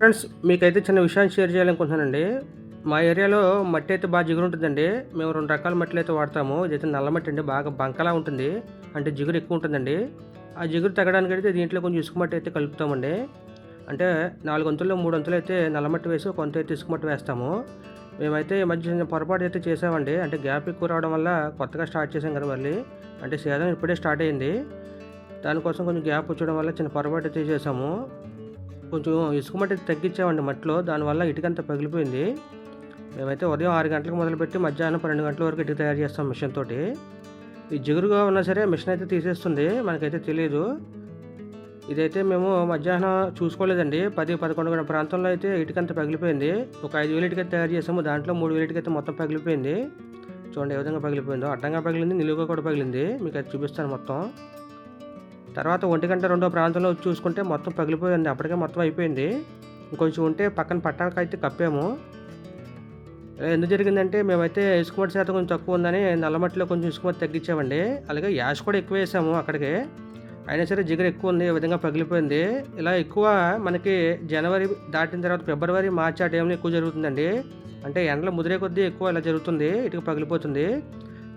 Friends మీకైతే చిన్న విషయాన్ని షేర్ చేయాలనుకుంటున్నానండి. మా ఏరియాలో మట్టి అయితే బాగా జిగురు ఉంటుందండి. మేము రెండు రకాల మట్టిలు అయితే వాడతాము. ఇదైతే నల్ల మట్టి అండి బాగా బంకలా ఉంటుంది. అంటే జిగురు ఎక్కువ ఉంటుందండి. ఆ జిగురు తగ్గడానికి అయితే దీంట్లో కొంచెం ఇసుక మట్టి అయితే కలుపుతామండి. అంటే నాలుగు వంతుల్లో మూడు వంతులు అయితే నల్ల మట్టి వేసి కొంత అయితే ఇసుక మట్టి వేస్తాము. మేమైతే ఈ మధ్య చిన్న పొరపాటు అయితే చేసామండి. అంటే గ్యాప్ ఎక్కువ రావడం వల్ల కొత్తగా స్టార్ట్ చేసాం కదా మళ్ళీ. అంటే సీజన్ ఇప్పుడే స్టార్ట్ అయింది. దానికోసం కొంచెం గ్యాప్ వచ్చడం వల్ల చిన్న పొరపాటు అయితే చేసాము. కొంచెం ఇసుక మట్టి తగ్గించామండి మట్టిలో. దానివల్ల ఇటుకంతా పగిలిపోయింది. మేమైతే ఉదయం ఆరు గంటలకు మొదలుపెట్టి మధ్యాహ్నం పన్నెండు గంటల వరకు ఇటుక తయారు చేస్తాం మిషన్ తోటి. ఈ జిగురుగా ఉన్నా సరే మిషన్ అయితే తీసేస్తుంది. మనకైతే తెలియదు ఇదైతే మేము మధ్యాహ్నం చూసుకోలేదండి. పది పదకొండు గంటల ప్రాంతంలో అయితే ఇటుకంతా పగిలిపోయింది. ఒక ఐదు వేలు ఇటుక తయారు చేసాము. దాంట్లో మూడు వేలు ఇటుకైతే మొత్తం పగిలిపోయింది. చూడండి ఏ విధంగా పగిలిపోయిందో. అడ్డంగా పగిలింది. నిలువుగా కూడా పగిలింది. మీకు అది చూపిస్తాను మొత్తం. తర్వాత ఒంటి గంట రెండో ప్రాంతంలో చూసుకుంటే మొత్తం పగిలిపోయింది. అప్పటికే మొత్తం అయిపోయింది. ఇంకొంచెం ఉంటే పక్కన పట్టాలకైతే కప్పాము. ఎందుకు జరిగిందంటే మేమైతే ఇసుకమట్టి శాతం కొంచెం తక్కువ ఉందని నల్లమట్టిలో కొంచెం ఇసుకమట్టి తగ్గించామండి. అలాగే యాష్ కూడా ఎక్కువ వేసాము అక్కడికి. అయినా సరే జిగర్ ఎక్కువ ఉంది ఈ విధంగా పగిలిపోయింది. ఇలా ఎక్కువ మనకి జనవరి దాటిన తర్వాత ఫిబ్రవరి మార్చి ఆ టైంలో ఎక్కువ జరుగుతుందండి. అంటే ఎండలు ముదిరే కొద్దీ ఎక్కువ ఇలా జరుగుతుంది ఇటుక పగిలిపోతుంది.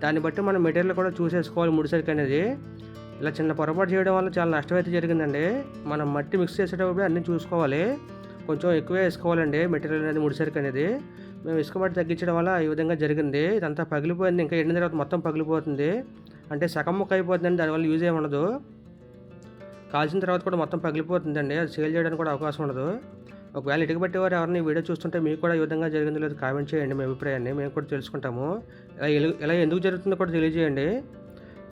దాన్ని బట్టి మనం మెటీరియల్ కూడా చూసేసుకోవాలి ముడిసరికి అనేది. ఇలా చిన్న పొరపాటు చేయడం వల్ల చాలా నష్టం అయితే జరిగిందండి. మనం మట్టి మిక్స్ చేసేటప్పుడు అన్నీ చూసుకోవాలి. కొంచెం ఎక్కువే వేసుకోవాలండి మెటీరియల్ అనేది ముడిసరికి అనేది. మేము ఇసుక మట్టి తగ్గించడం వల్ల ఈ విధంగా జరిగింది. ఇదంతా పగిలిపోయింది. ఇంకా ఎండిన తర్వాత మొత్తం పగిలిపోతుంది. అంటే సగం ముక్క అయిపోతుందండి. దానివల్ల యూజ్ ఏమి ఉండదు. కాల్చిన తర్వాత కూడా మొత్తం పగిలిపోతుందండి. అది సేల్ చేయడానికి కూడా అవకాశం ఉండదు. ఒకవేళ ఇటుక పట్టేవారు ఎవరిని వీడియో చూస్తుంటే మీకు కూడా ఈ విధంగా జరిగిందో లేదు కామెంట్ చేయండి మీ అభిప్రాయాన్ని. మేము కూడా తెలుసుకుంటాము. ఇలా ఎలు- ఇలా ఎందుకు జరుగుతుందో కూడా తెలియజేయండి.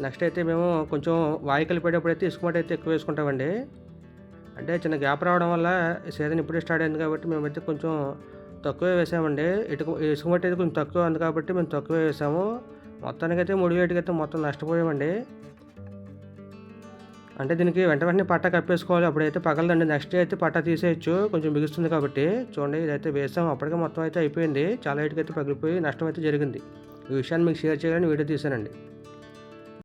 నెక్స్ట్ అయితే మేము కొంచెం వాయికలు కలిపేటప్పుడు అయితే ఇసుక మట్టి అయితే ఎక్కువ వేసుకుంటామండి. అంటే చిన్న గ్యాప్ రావడం వల్ల సీజన్ ఇప్పుడే స్టార్ట్ అయింది కాబట్టి మేమైతే కొంచెం తక్కువే వేసామండి. ఇటుక ఇసుక మట్టి అయితే కొంచెం తక్కువ ఉంది కాబట్టి మేము తక్కువే వేసాము. మొత్తానికైతే మూడు వేటికైతే మొత్తం నష్టపోయామండి. అంటే దీనికి వెంట వెంటనే పట్ట కప్పేసుకోవాలి. అప్పుడైతే పగలదండి. నెక్స్ట్ డే అయితే పట్ట తీసేయచ్చు. కొంచెం బిగుస్తుంది కాబట్టి. చూడండి ఇదైతే వేసాం అప్పటికే మొత్తం అయితే అయిపోయింది. చాలా ఇటుకైతే పగిలిపోయి నష్టం అయితే జరిగింది. ఈ విషయాన్ని మీకు షేర్ చేయాలని వీడియో తీశానండి.